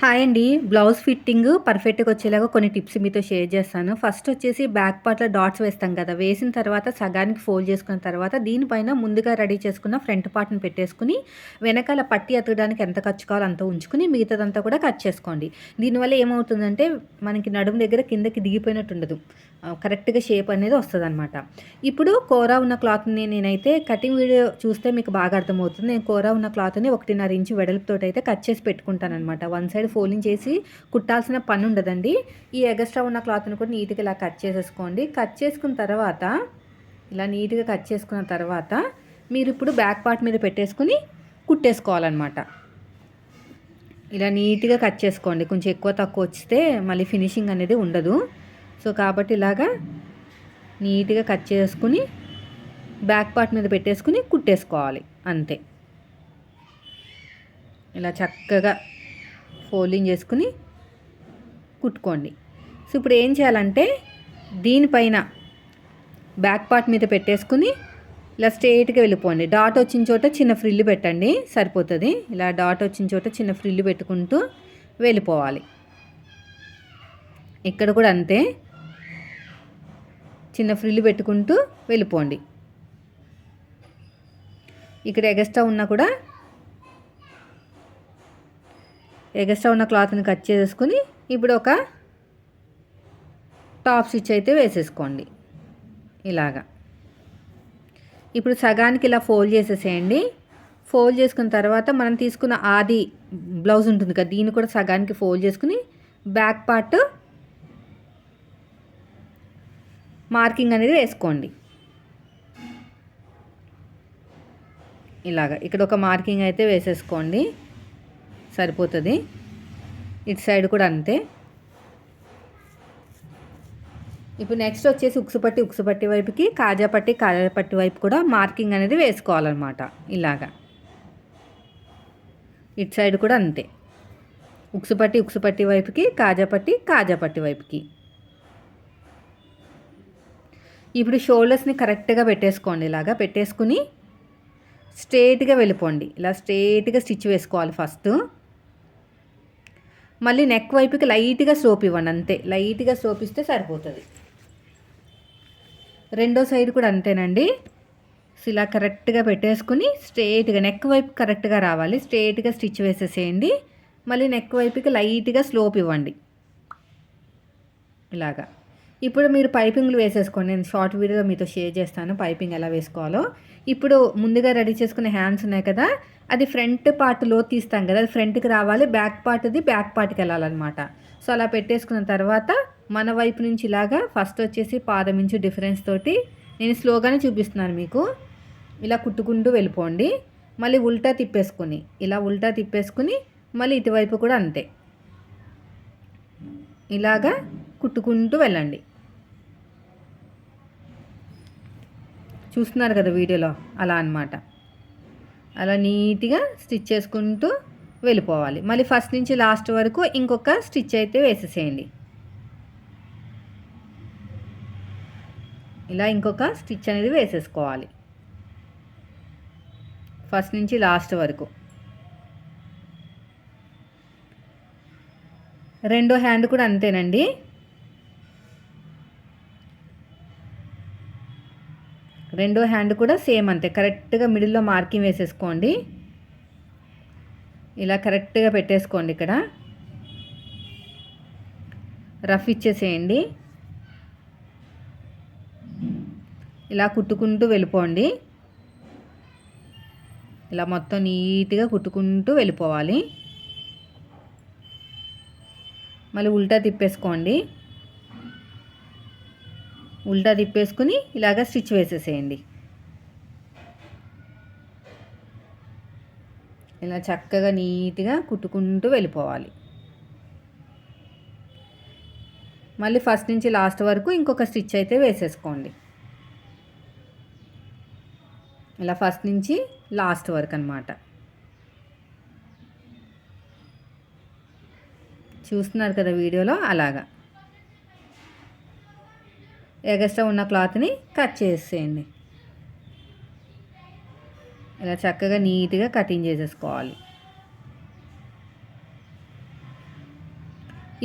Hi అండి. Blouse fitting పర్ఫెక్ట్గా వచ్చేలాగా కొన్ని టిప్స్ మీతో షేర్ చేస్తాను. ఫస్ట్ వచ్చేసి బ్యాక్ పార్ట్లో డాట్స్ వేస్తాం కదా వేసిన తర్వాత సగానికి ఫోల్డ్ చేసుకున్న తర్వాత దీనిపైన ముందుగా రెడీ చేసుకున్న ఫ్రంట్ పార్ట్ని పెట్టేసుకుని వెనకాల పట్టి అతకడానికి ఎంత ఖర్చు కావాలో అంత ఉంచుకుని మిగతాదంతా కూడా కట్ చేసుకోండి. దీనివల్ల ఏమవుతుందంటే మనకి నడుము దగ్గర కిందకి దిగిపోయినట్టు ఉండదు. కరెక్ట్గా షేప్ అనేది వస్తుంది అనమాట ఇప్పుడు కూర ఉన్న క్లాత్ని నేనైతే కటింగ్ వీడియో చూస్తే మీకు బాగా అర్థమవుతుంది. నేను కూర ఉన్న క్లాత్ని ఒకటిన్నర ఇంచు వెడల్పుతో అయితే కట్ చేసి పెట్టుకుంటాను అనమాట వన్ సైడ్ ఫోల్డింగ్ చేసి కుట్టాల్సిన పని ఉండదండి. ఈ ఎగస్ట్రా ఉన్న క్లాత్ని కూడా నీట్గా ఇలా కట్ చేసేసుకోండి. కట్ చేసుకున్న తర్వాత ఇలా నీట్గా కట్ చేసుకున్న తర్వాత మీరు ఇప్పుడు బ్యాక్ పార్ట్ మీద పెట్టేసుకుని కుట్టేసుకోవాలన్నమాట. ఇలా నీట్గా కట్ చేసుకోండి. కొంచెం ఎక్కువ తక్కువ వచ్చితే మళ్ళీ ఫినిషింగ్ అనేది ఉండదు. సో కాబట్టి ఇలాగా నీట్గా కట్ చేసుకుని బ్యాక్ పార్ట్ మీద పెట్టేసుకుని కుట్టేసుకోవాలి. అంతే. ఇలా చక్కగా ఫోల్డింగ్ చేసుకుని కుట్టుకోండి. సో ఇప్పుడు ఏం చేయాలంటే దీనిపైన బ్యాక్ పార్ట్ మీద పెట్టేసుకుని ఇలా స్ట్రేట్గా వెళ్ళిపోండి. డాట్ వచ్చిన చోట చిన్న ఫ్రిల్లు పెట్టండి సరిపోతుంది. ఇలా డాట్ వచ్చిన చోట చిన్న ఫ్రిల్లు పెట్టుకుంటూ వెళ్ళిపోవాలి. ఇక్కడ కూడా అంతే. చిన్న ఫ్రిల్లు పెట్టుకుంటూ వెళ్ళిపోండి. ఇక్కడ ఎగస్ట్రా ఉన్నా కూడా ఎగస్ట్రా ఉన్న క్లాత్ని కట్ చేసుకుని ఇప్పుడు ఒక టాప్ స్టిచ్ అయితే వేసేసుకోండి. ఇలాగా. ఇప్పుడు సగానికి ఇలా ఫోల్డ్ చేసేసేయండి. ఫోల్డ్ చేసుకున్న తర్వాత మనం తీసుకున్న ఆది బ్లౌజ్ ఉంటుంది కదా దీన్ని కూడా సగానికి ఫోల్డ్ చేసుకుని బ్యాక్ పార్ట్ మార్కింగ్ అనేది వేసుకోండి. ఇలాగ. ఇక్కడ ఒక మార్కింగ్ అయితే వేసేసుకోండి. సరిపోతుంది. ఇటు సైడ్ కూడా అంతే. ఇప్పుడు నెక్స్ట్ వచ్చేసి ఉక్సుపట్టి ఉక్సుపట్టి వైపుకి కాజాపట్టి కాజాపట్టి వైపు కూడా మార్కింగ్ అనేది వేసుకోవాలన్నమాట. ఇలాగా. ఇటు సైడ్ కూడా అంతే. ఉక్సుపట్టి ఉక్సుపట్టి వైపుకి కాజాపట్టి కాజాపట్టి వైపుకి. ఇప్పుడు షోల్డర్స్ని కరెక్ట్గా పెట్టేసుకోండి ఇలాగా. పెట్టేసుకుని స్ట్రేట్గా వెళ్ళిపోండి. ఇలా స్ట్రేట్గా స్టిచ్ వేసుకోవాలి ఫస్ట్. మళ్ళీ నెక్ వైపుకి లైట్గా సోప్ ఇవ్వండి అంతే. లైట్గా సోప్ ఇస్తే సరిపోతుంది. రెండో సైడ్ కూడా అంతేనండి. ఇలా కరెక్ట్గా పెట్టేసుకుని స్ట్రేట్గా నెక్ వైపు కరెక్ట్గా రావాలి. స్ట్రేట్గా స్టిచ్ వేసేసేయండి. మళ్ళీ నెక్ వైపుకి లైట్గా స్లోప్ ఇవ్వండి. ఇలాగా. ఇప్పుడు మీరు పైపింగ్లు వేసేసుకోండి. నేను షార్ట్ వీడియోలో మీతో షేర్ చేస్తాను. పైపింగ్ ఎలా వేసుకోవాలో. ఇప్పుడు ముందుగా రెడీ చేసుకునే హ్యాండ్స్ ఉన్నాయి కదా. అది ఫ్రంట్ పార్ట్లో తీస్తాం కదా అది ఫ్రంట్కి రావాలి బ్యాక్ పార్ట్ది బ్యాక్ పార్ట్కి వెళ్ళాలన్నమాట. సో అలా పెట్టేసుకున్న తర్వాత మన వైపు నుంచి ఇలాగా ఫస్ట్ వచ్చేసి పాదం నుంచి డిఫరెన్స్ తోటి నేను స్లోగానే చూపిస్తున్నాను మీకు. ఇలా కుట్టుకుంటూ వెళ్ళిపోండి. మళ్ళీ ఉల్టా తిప్పేసుకుని ఇలా ఉల్టా తిప్పేసుకుని మళ్ళీ ఇటువైపు కూడా అంతే. ఇలాగా కుట్టుకుంటూ వెళ్ళండి. చూస్తున్నారు కదా వీడియోలో అలా అనమాట అలా నీట్గా స్టిచ్ చేసుకుంటూ వెళ్ళిపోవాలి. మళ్ళీ ఫస్ట్ నుంచి లాస్ట్ వరకు ఇంకొక స్టిచ్ అయితే వేసేసేయండి. ఇలా ఇంకొక స్టిచ్ అనేది వేసేసుకోవాలి. ఫస్ట్ నుంచి లాస్ట్ వరకు. రెండో హ్యాండ్ కూడా అంతేనండి. రెండో హ్యాండ్ కూడా సేమ్ అంతే. కరెక్ట్గా మిడిల్లో మార్కింగ్ వేసేసుకోండి. ఇలా కరెక్ట్గా పెట్టేసుకోండి ఇక్కడ. రఫ్ ఇచ్చేసేయండి. ఇలా కుట్టుకుంటూ వెళ్ళిపోండి. ఇలా మొత్తం నీట్గా కుట్టుకుంటూ వెళ్ళిపోవాలి. మళ్ళీ ఉల్టా తిప్పేసుకోండి. ఉల్టా తిప్పేసుకుని ఇలాగ స్టిచ్ వేసేసేయండి. ఇలా చక్కగా నీట్గా కుట్టుకుంటూ వెళ్ళిపోవాలి. మళ్ళీ ఫస్ట్ నుంచి లాస్ట్ వరకు ఇంకొక స్టిచ్ అయితే వేసేసుకోండి. ఇలా ఫస్ట్ నుంచి లాస్ట్ వరకు అనమాట చూస్తున్నారు కదా వీడియోలో అలాగా. ఎగస్ట్రా ఉన్న క్లాత్ని కట్ చేసేయండి. ఇలా చక్కగా నీట్గా కటింగ్ చేసేసుకోవాలి.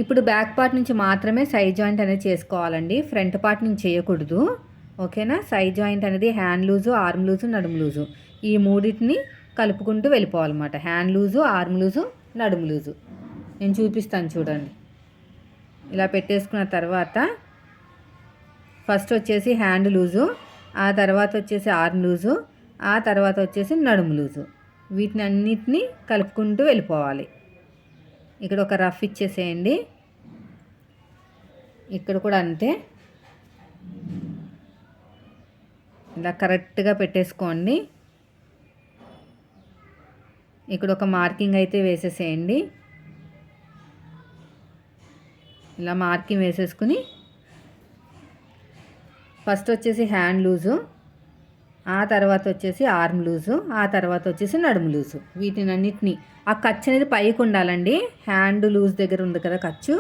ఇప్పుడు బ్యాక్ పార్ట్ నుంచి మాత్రమే సైడ్ జాయింట్ అనేది చేసుకోవాలండి. ఫ్రంట్ పార్ట్ నుంచి చేయకూడదు. ఓకేనా? సైడ్ జాయింట్ అనేది హ్యాండ్ లూజు ఆర్మ్ లూజు నడుము లూజు. ఈ మూడింటిని కలుపుకుంటూ వెళ్ళిపోవాలన్నమాట. హ్యాండ్ లూజు ఆర్మ్ లూజు నడుము లూజు. నేను చూపిస్తాను చూడండి. ఇలా పెట్టేసుకున్న తర్వాత ఫస్ట్ వచ్చేసి హ్యాండ్ లూజు ఆ తర్వాత వచ్చేసి ఆర్మ్ లూజు ఆ తర్వాత వచ్చేసి నడుము లూజు. వీటిని అన్నిటినీ కలుపుకుంటూ వెళ్ళిపోవాలి. ఇక్కడ ఒక రఫ్ ఇచ్చేసేయండి. ఇక్కడ కూడా అంతే. ఇలా కరెక్ట్గా పెట్టేసుకోండి. ఇక్కడ ఒక మార్కింగ్ అయితే వేసేసేయండి. ఇలా మార్కింగ్ వేసేసుకుని ఫస్ట్ వచ్చేసి హ్యాండ్ లూజు ఆ తర్వాత వచ్చేసి ఆర్మ్ లూజు ఆ తర్వాత వచ్చేసి నడుము లూజు. వీటిని అన్నిటిని ఆ ఖర్చు అనేది పైకి ఉండాలండి. హ్యాండ్ లూజ్ దగ్గర ఉంది కదా ఖర్చు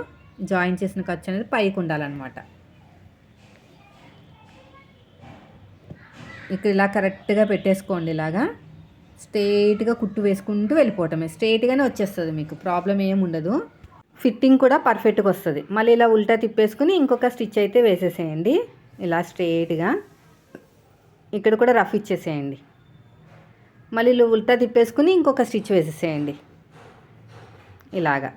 జాయిన్ చేసిన ఖర్చు అనేది పైకి ఉండాలన్నమాట. ఇక్కడ ఇలా కరెక్ట్గా పెట్టేసుకోండి ఇలాగా. స్ట్రైట్గా కుట్టు వేసుకుంటూ వెళ్ళిపోవటమే. స్ట్రైట్గానే వచ్చేస్తుంది మీకు ప్రాబ్లం ఏమి ఉండదు. ఫిట్టింగ్ కూడా పర్ఫెక్ట్గా వస్తుంది. మళ్ళీ ఇలా ఉల్టా తిప్పేసుకుని ఇంకొక స్టిచ్ అయితే వేసేసేయండి. ఇలా స్ట్రేట్గా. ఇక్కడ కూడా రఫ్ ఇచ్చేసేయండి. మళ్ళీ ఉల్టా తిప్పేసుకుని ఇంకొక స్టిచ్ వేసేసేయండి. ఇలాగా.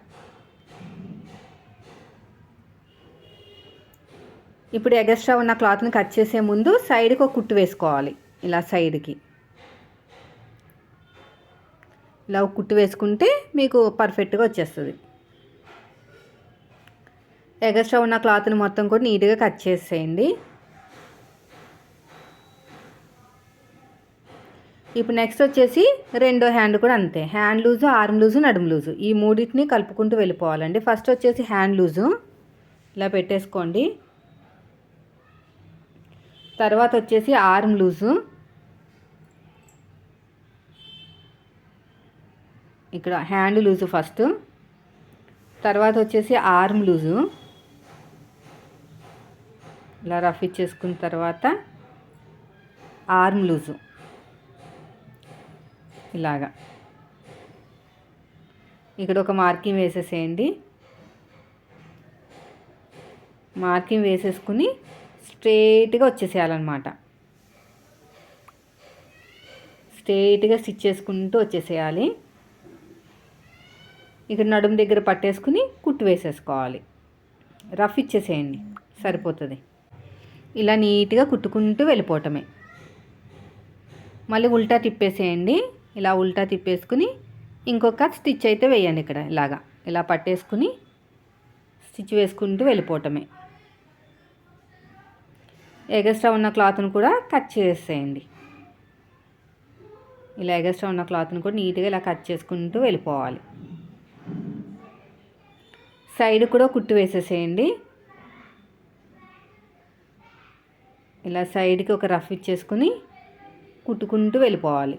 ఇప్పుడు ఎగస్ట్రా ఉన్న క్లాత్ని కట్ చేసే ముందు సైడ్కి ఒక కుట్టు వేసుకోవాలి. ఇలా సైడ్కి. ఇలా ఒక కుట్టు వేసుకుంటే మీకు పర్ఫెక్ట్గా వచ్చేస్తుంది. ఎగస్ట్రా ఉన్న క్లాత్ని మొత్తం కూడా నీట్గా కట్ చేసేయండి. ఇప్పుడు నెక్స్ట్ వచ్చేసి రెండో హ్యాండ్ కూడా అంతే. హ్యాండ్ లూజు ఆర్మ్ లూజు నడుము లూజు. ఈ మూడింటిని కలుపుకుంటూ వెళ్ళిపోవాలండి. ఫస్ట్ వచ్చేసి హ్యాండ్ లూజు. ఇలా పెట్టేసుకోండి. తర్వాత వచ్చేసి ఆర్మ్ లూజు. ఇక్కడ హ్యాండ్ లూజు ఫస్ట్. తర్వాత వచ్చేసి ఆర్మ్ లూజు. ఇలా రఫ్ ఇచ్చేసుకున్న తర్వాత ఆర్మ్ లూజు. ఇలాగా. ఇక్కడ ఒక మార్కింగ్ వేసేసేయండి. మార్కింగ్ వేసేసుకుని స్ట్రేట్గా వచ్చేసేయాలన్నమాట. స్ట్రేట్గా స్టిచ్ చేసుకుంటూ వచ్చేసేయాలి. ఇక్కడ నడుము దగ్గర పట్టేసుకుని కుట్టు వేసేసుకోవాలి. రఫ్ ఇచ్చేసేయండి. సరిపోతుంది. ఇలా నీట్గా కుట్టుకుంటూ వెళ్ళిపోవటమే. మళ్ళీ ఉల్టా తిప్పేసేయండి. ఇలా ఉల్టా తిప్పేసుకుని ఇంకొక స్టిచ్ అయితే వేయండి ఇక్కడ ఇలాగా. ఇలా పట్టేసుకుని స్టిచ్ వేసుకుంటూ వెళ్ళిపోవటమే. ఎగస్ట్రా ఉన్న క్లాత్ను కూడా కట్ చేసేయండి. ఇలా ఎగస్ట్రా ఉన్న క్లాత్ని కూడా నీట్గా ఇలా కట్ చేసుకుంటూ వెళ్ళిపోవాలి. సైడ్ కూడా కుట్టు వేసేసేయండి. ఇలా సైడ్కి ఒక రఫ్ ఇచ్చేసుకుని కుట్టుకుంటూ వెళ్ళిపోవాలి.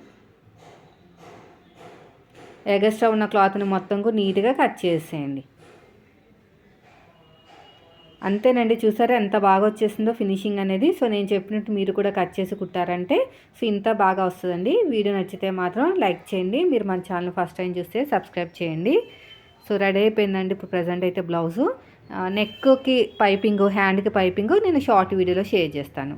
ఎగస్ట్రా ఉన్న క్లాత్ని మొత్తం కూడా నీట్గా కట్ చేసేయండి. అంతేనండి చూసారా ఎంత బాగా వచ్చేసిందో ఫినిషింగ్ అనేది. సో నేను చెప్పినట్టు మీరు కూడా కట్ చేసి కుట్టారంటే సో ఇంత బాగా వస్తుందండి. వీడియో నచ్చితే మాత్రం లైక్ చేయండి. మీరు మన ఛానల్ ఫస్ట్ టైం చూస్తే సబ్స్క్రైబ్ చేయండి. సో రెడీ అయిపోయిందండి ఇప్పుడు ప్రజెంట్ అయితే బ్లౌజు. నెక్కి పైపింగ్ హ్యాండ్కి పైపింగ్ నేను షార్ట్ వీడియోలో షేర్ చేస్తాను.